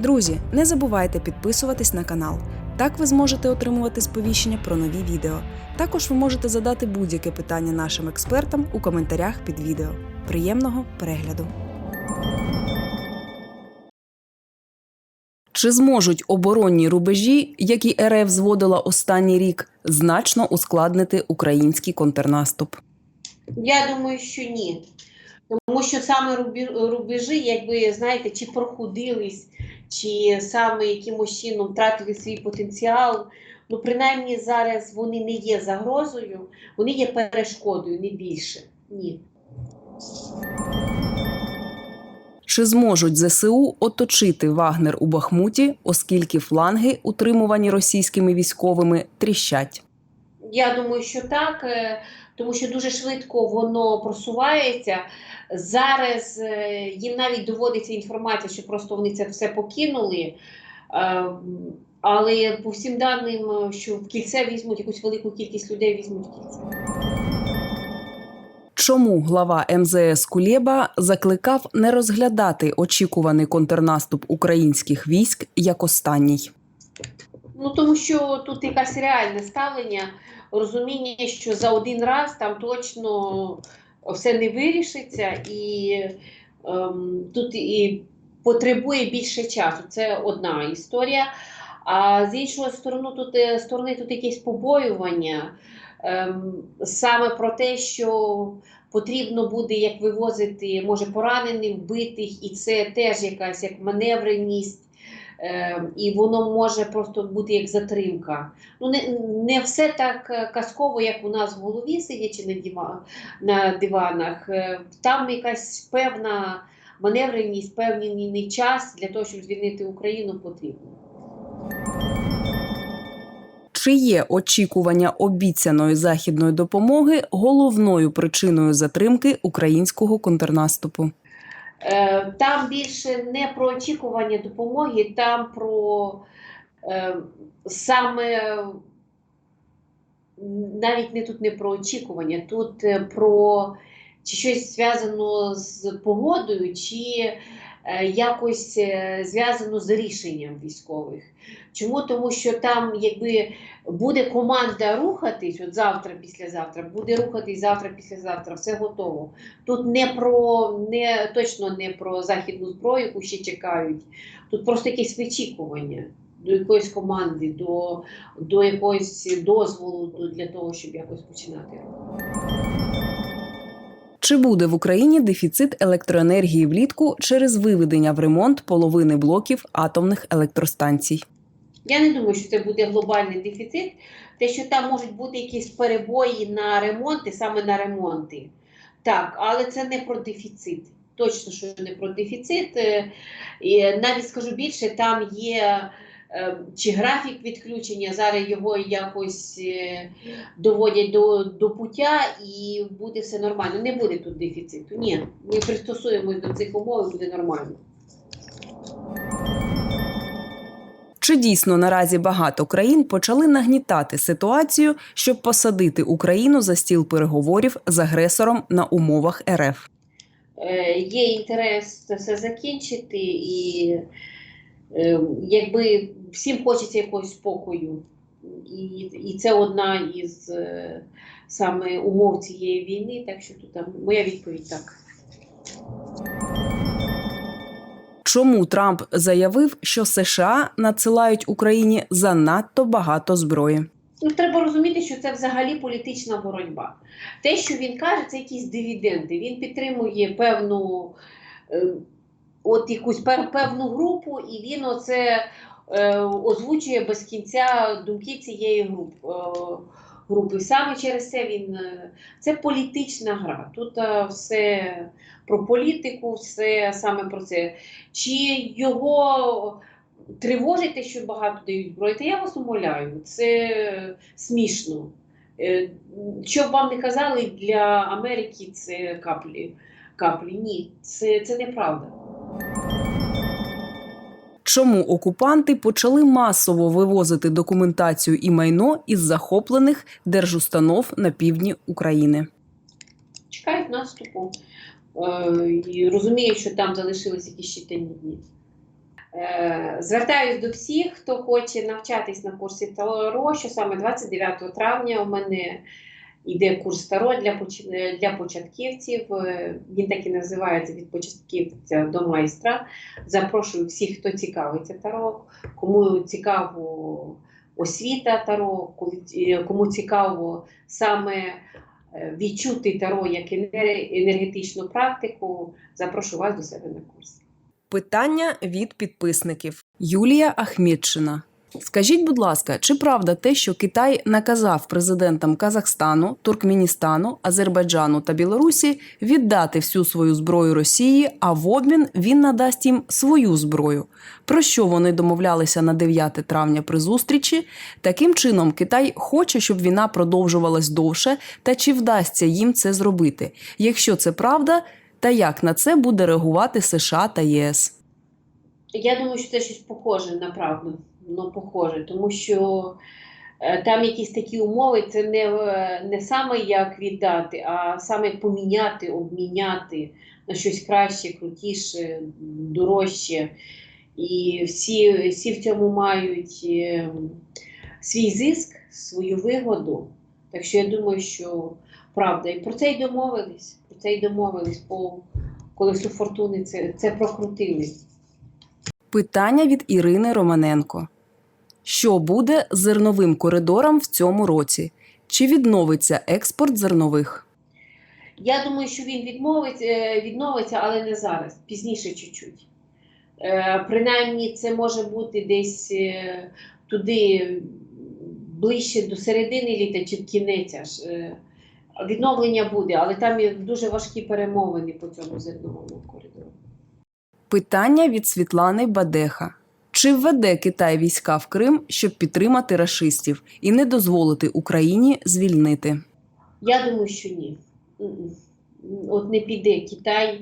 Друзі, не забувайте підписуватись на канал. Так ви зможете отримувати сповіщення про нові відео. Також ви можете задати будь-яке питання нашим експертам у коментарях під відео. Приємного перегляду! Чи зможуть оборонні рубежі, які РФ зводила останній рік, значно ускладнити український контрнаступ? Я думаю, що ні. Тому що саме рубежі, якби знаєте, чи прохудились, чи саме якимось чином втратили свій потенціал. Ну, принаймні зараз вони не є загрозою, вони є перешкодою, не більше. Ні. Чи зможуть ЗСУ оточити Вагнер у Бахмуті, оскільки фланги, утримувані російськими військовими, тріщать? Я думаю, що так, е, тому що дуже швидко воно просувається. Зараз е, їм навіть доводиться інформація, що просто вони це все покинули. Е, Але по всім даним, е, що в кільце візьмуть якусь велику кількість людей візьмуть в кільце. Чому глава МЗС Кулєба закликав не розглядати очікуваний контрнаступ українських військ як останній? Ну тому що тут якесь реальне ставлення, розуміння, що за один раз там точно все не вирішиться, і ем, тут і потребує більше часу. Це одна історія. А з іншої сторони, тут е, сторони тут якесь побоювання ем, саме про те, що потрібно буде як вивозити, може поранених, вбитих, і це теж якась як маневреність. Е, і воно може просто бути як затримка. Ну не, не все так е, казково, як у нас в голові, сидячи на, дива, на диванах. Е, Там якась певна маневреність, певний час для того, щоб звільнити Україну, потрібно. Чи є очікування обіцяної західної допомоги головною причиною затримки українського контрнаступу? Е, Там більше не про очікування допомоги, там про е, саме навіть не тут не про очікування, тут е, про чи щось зв'язано з погодою, чи якось е, зв'язано з рішенням військових. Чому? Тому що там, якби буде команда рухатись, от завтра, післязавтра, буде рухатись завтра, післязавтра, все готово. Тут не про не точно не про західну зброю, яку ще чекають. Тут просто якесь вичікування до якоїсь команди, до, до якогось дозволу до- для того, щоб якось починати. Чи буде в Україні дефіцит електроенергії влітку через виведення в ремонт половини блоків атомних електростанцій? Я не думаю, що це буде глобальний дефіцит. Те, що там можуть бути якісь перебої на ремонти, саме на ремонти. Так, але це не про дефіцит. Точно, що не про дефіцит. Е, І навіть скажу більше, там є чи графік відключення, зараз його якось е, доводять до, до пуття і буде все нормально. Не буде тут дефіциту. Ні, ми пристосуємось до цих умов і буде нормально. Чи дійсно наразі багато країн почали нагнітати ситуацію, щоб посадити Україну за стіл переговорів з агресором на умовах РФ? Е, є інтерес це все закінчити, і е, якби всім хочеться якогось спокою. І, і це одна із е, саме умов цієї війни, так що тут моя відповідь так. Чому Трамп заявив, що США надсилають Україні занадто багато зброї? Ну, треба розуміти, що це взагалі політична боротьба. Те, що він каже, це якісь дивіденди. Він підтримує певну, е, от якусь певну групу, і він оце е, озвучує без кінця думки цієї е, групи. Саме через це він е, це політична гра. Тут е, все про політику, все саме про це. Чи його тривожить те, що багато дають зброї, то я вас умоляю, це смішно. Що б вам не казали, для Америки це каплі. каплі. Ні, це, це неправда. Чому окупанти почали масово вивозити документацію і майно із захоплених держустанов на півдні України? Чекають наступу е, і розуміють, що там залишились якісь щитані дні. Е, Звертаюсь до всіх, хто хоче навчатись на курсі Таро, що саме 29 травня у мене йде курс Таро для, поч- для початківців. Е, Він так і називається від початківця до майстра. Запрошую всіх, хто цікавиться Таро, кому цікаво освіта Таро, е, кому цікаво саме е, відчути Таро як енер- енергетичну практику, запрошую вас до себе на курс. Питання від підписників Юлія Ахмідшина. Скажіть, будь ласка, чи правда те, що Китай наказав президентам Казахстану, Туркменістану, Азербайджану та Білорусі віддати всю свою зброю Росії, а в обмін він надасть їм свою зброю? Про що вони домовлялися на 9 травня при зустрічі? Таким чином, Китай хоче, щоб війна продовжувалась довше, та чи вдасться їм це зробити? Якщо це правда, та як на це буде реагувати США та ЄС? Я думаю, що це щось похоже на правду. Ну, похоже, тому що е, там якісь такі умови, це не, не саме як віддати, а саме поміняти, обміняти на щось краще, крутіше, дорожче. І всі, всі в цьому мають е, свій зиск, свою вигоду. Так що я думаю, що правда. І про це й домовились. Про це й домовились по колесу фортуни. Це, це прокрутили. Питання від Ірини Романенко: Що буде з зерновим коридором в цьому році? Чи відновиться експорт зернових? Я думаю, що він відмовиться, е, відновиться, але не зараз, пізніше чуть-чуть. Е, Принаймні, це може бути десь е, туди ближче до середини літа чи в кінець аж. Відновлення буде, але там є дуже важкі перемовини по цьому зерновому коридору. Питання від Світлани Бадеха: Чи введе Китай війська в Крим, щоб підтримати рашистів і не дозволити Україні звільнити? Я думаю, що ні. От не піде Китай.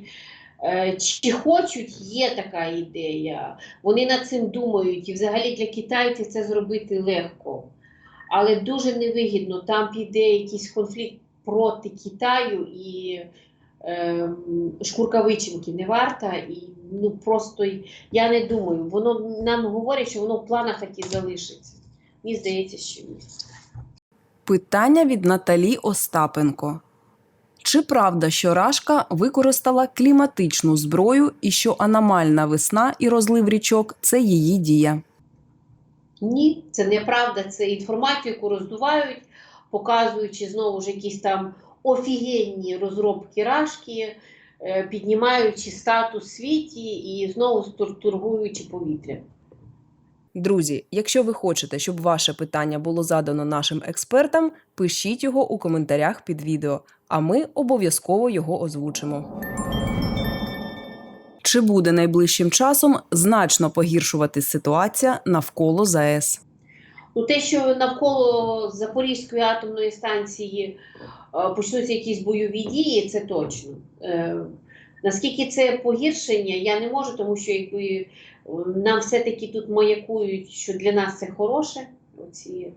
Е, Чи хочуть, є така ідея. Вони над цим думають, і взагалі для китайців це зробити легко. Але дуже невигідно. Там піде якийсь конфлікт проти Китаю і е, шкурка вичинки не варта. І ну просто я не думаю. Воно нам говорять, що воно в планах так і залишиться. Мені здається, що ні. Питання від Наталі Остапенко. Чи правда, що Рашка використала кліматичну зброю і що аномальна весна і розлив річок це її дія? Ні, це неправда. Це інформацію, яку роздувають, показуючи знову ж якісь там офігенні розробки рашки, піднімаючи статус світі і знову стур- торгуючи повітря. Друзі, якщо ви хочете, щоб ваше питання було задано нашим експертам, пишіть його у коментарях під відео, а ми обов'язково його озвучимо. Чи буде найближчим часом значно погіршувати ситуація навколо ЗАЕС? Ну, те, що навколо Запорізької атомної станції е, почнуться якісь бойові дії, це точно. Е, наскільки це погіршення, я не можу, тому що якби нам все-таки тут маякують, що для нас це хороше, оці,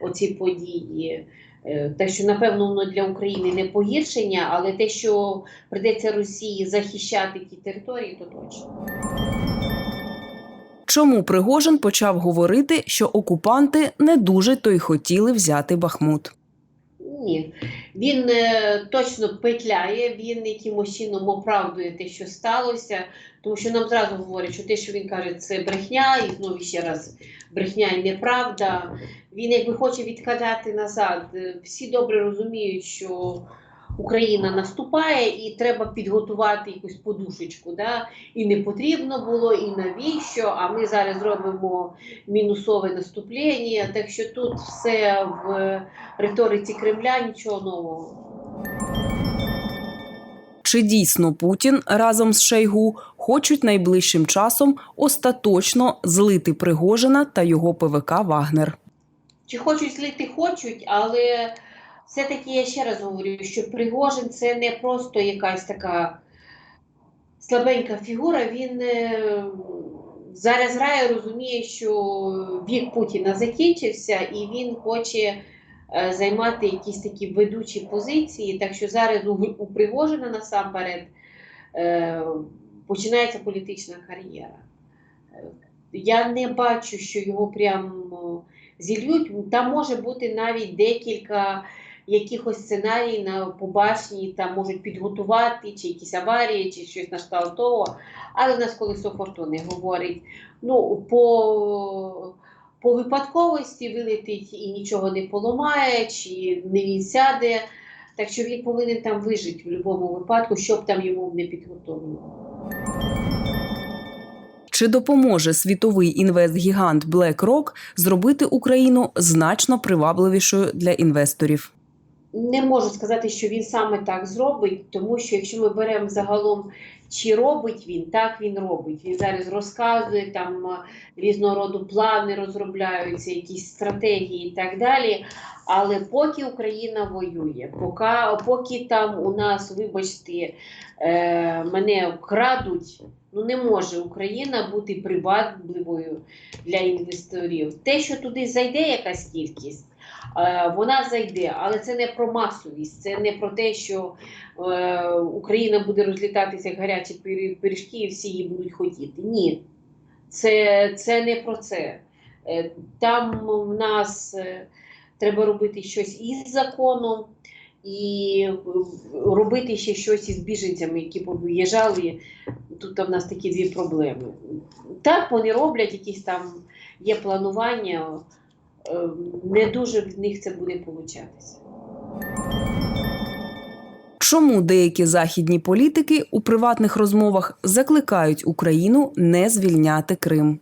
оці події. Е, Так що, напевно, воно для України не погіршення, але те, що прийдеться Росії захищати ті території, то точно. Чому Пригожин почав говорити, що окупанти не дуже то й хотіли взяти Бахмут? Ні, він е, точно петляє, він якимось чином оправдує те, що сталося, тому що нам зразу говорять, що те, що він каже, це брехня, і знову ще раз брехня і неправда. Він якби хоче відкладати назад. Е, Всі добре розуміють, що Україна наступає і треба підготувати якусь подушечку. Да? І не потрібно було, і навіщо. А ми зараз зробимо мінусове наступлення. Так що тут все в риториці Кремля нічого нового. Чи дійсно Путін разом з Шойгу хочуть найближчим часом остаточно злити Пригожина та його ПВК Вагнер? Чи хочуть злити, хочуть, але все-таки я ще раз говорю, що Пригожин це не просто якась така слабенька фігура. Він е, зараз грає, розуміє, що вік Путіна закінчився, і він хоче е, займати якісь такі ведучі позиції. Так що зараз у, Пригожина насамперед е, починається політична кар'єра. Я не бачу, що його прям о, зільють. Там може бути навіть декілька якихось сценарій на побаченні, там можуть підготувати, чи якісь аварії, чи щось на кшталт. Але в нас колесо фортуни говорить, ну, по, по випадковості вилетить і нічого не поламає, чи не він сяде. Так що він повинен там вижити в будь-якому випадку, щоб там йому не підготовлено. Чи допоможе світовий інвестгігант BlackRock зробити Україну значно привабливішою для інвесторів? Не можу сказати, що він саме так зробить, тому що якщо ми беремо загалом, чи робить він, так він робить. Він зараз розказує там е, різного роду плани розробляються, якісь стратегії і так далі. Але поки Україна воює, поки, поки там у нас, вибачте, е, мене крадуть, ну не може Україна бути привабливою для інвесторів. Те, що туди зайде якась кількість. Е, Вона зайде, але це не про масовість, це не про те, що е, Україна буде розлітатися як гарячі пиріжки і всі її будуть хотіти. Ні, це, це не про це. Е, Там в нас треба робити щось із законом і робити ще щось із біженцями, які повиїжджали. Тут в нас такі дві проблеми. Так, вони роблять якісь там є планування. Е, Не дуже в них це буде получатися. Чому деякі західні політики у приватних розмовах закликають Україну не звільняти Крим?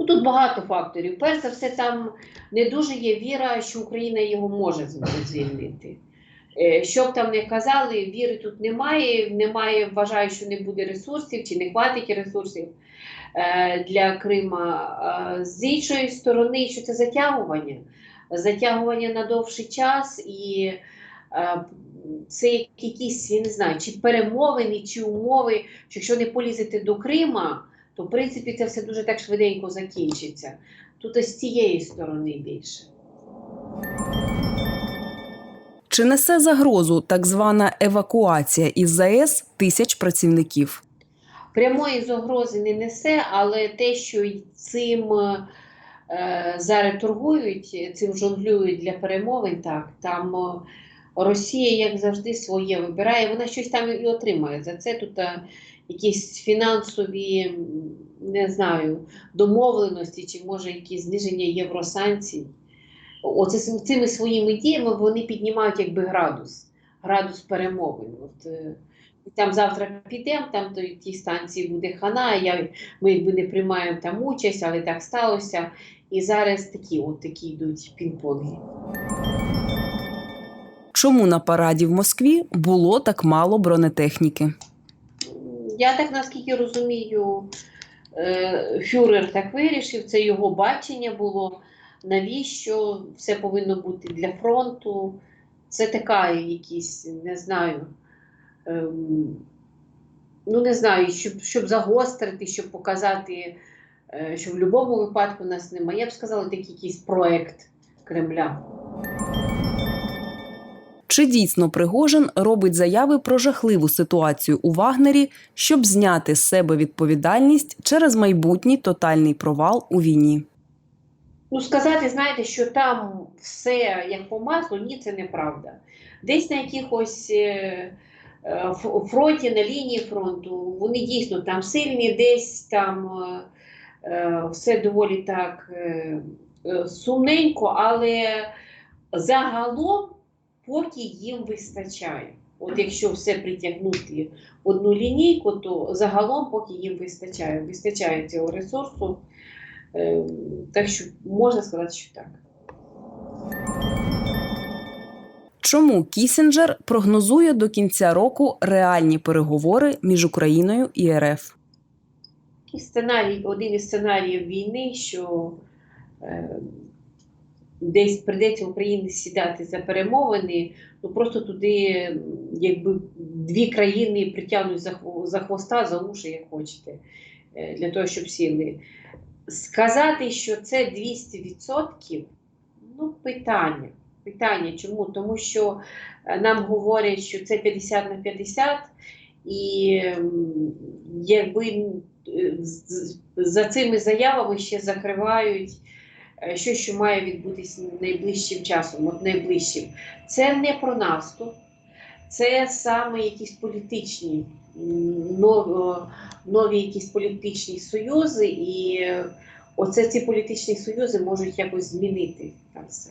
Ну, тут багато факторів. Перш за все, там не дуже є віра, що Україна його може звільнити. Е, Що б там не казали, віри тут немає. Немає, вважаю, що не буде ресурсів чи не хватить ресурсів для Крима. Е, З іншої сторони, що це затягування. Затягування на довший час і е, це якісь, я не знаю, чи перемовини, чи умови, що якщо не полізете до Крима, то в принципі це все дуже так швиденько закінчиться. Тут ось з цієї сторони більше. Чи несе загрозу так звана евакуація із ЗАЕС тисяч працівників? Прямої загрози не несе, але те, що цим е, зараз торгують, цим жонглюють для перемовин, так там е, Росія, як завжди, своє вибирає. Вона щось там і отримає. За це тут е, якісь фінансові, не знаю, домовленості, чи може якісь зниження євросанкцій. Оце цими своїми діями вони піднімають якби градус, градус перемовин. От, е, там завтра підемо, там то тій станції буде хана, я, ми якби не приймаємо там участь, але так сталося. І зараз такі от такі йдуть пінг-понги. Чому на параді в Москві було так мало бронетехніки? Я так наскільки розумію, е, фюрер так вирішив, це його бачення було. Навіщо все повинно бути для фронту? Це така якісь, не знаю. Ем, ну, не знаю, щоб, щоб загострити, щоб показати, е, що в будь-якому випадку нас немає. Я б сказала, такий якийсь проект Кремля. Чи дійсно Пригожин робить заяви про жахливу ситуацію у Вагнері, щоб зняти з себе відповідальність через майбутній тотальний провал у війні? Ну, сказати, знаєте, що там все як по маслу, ні, це неправда. Десь на якихось е, фронті, на лінії фронту, вони дійсно там сильні, десь там е, е, все доволі так е, е, сумненько, але загалом поки їм вистачає. От якщо все притягнути в одну лінійку, то загалом поки їм вистачає, вистачає цього ресурсу. Е, Так що можна сказати, що так. Чому Кісінджер прогнозує до кінця року реальні переговори між Україною і РФ? Сценарій, один із сценаріїв війни, що е, десь прийдеться Україні сідати за перемовини, ну просто туди, якби дві країни притягнуть за, за хвоста, за уші, як хочете, е, для того, щоб сіли. Сказати, що це 200%, ну, питання. Питання чому? Тому що е, нам говорять, що це 50 на 50, і якби е, за цими заявами ще закривають е, щось, що має відбутися найближчим часом, от найближчим. Це не про наступ, це саме якісь політичні нові, якісь політичні союзи, і оце ці політичні союзи можуть якось змінити там все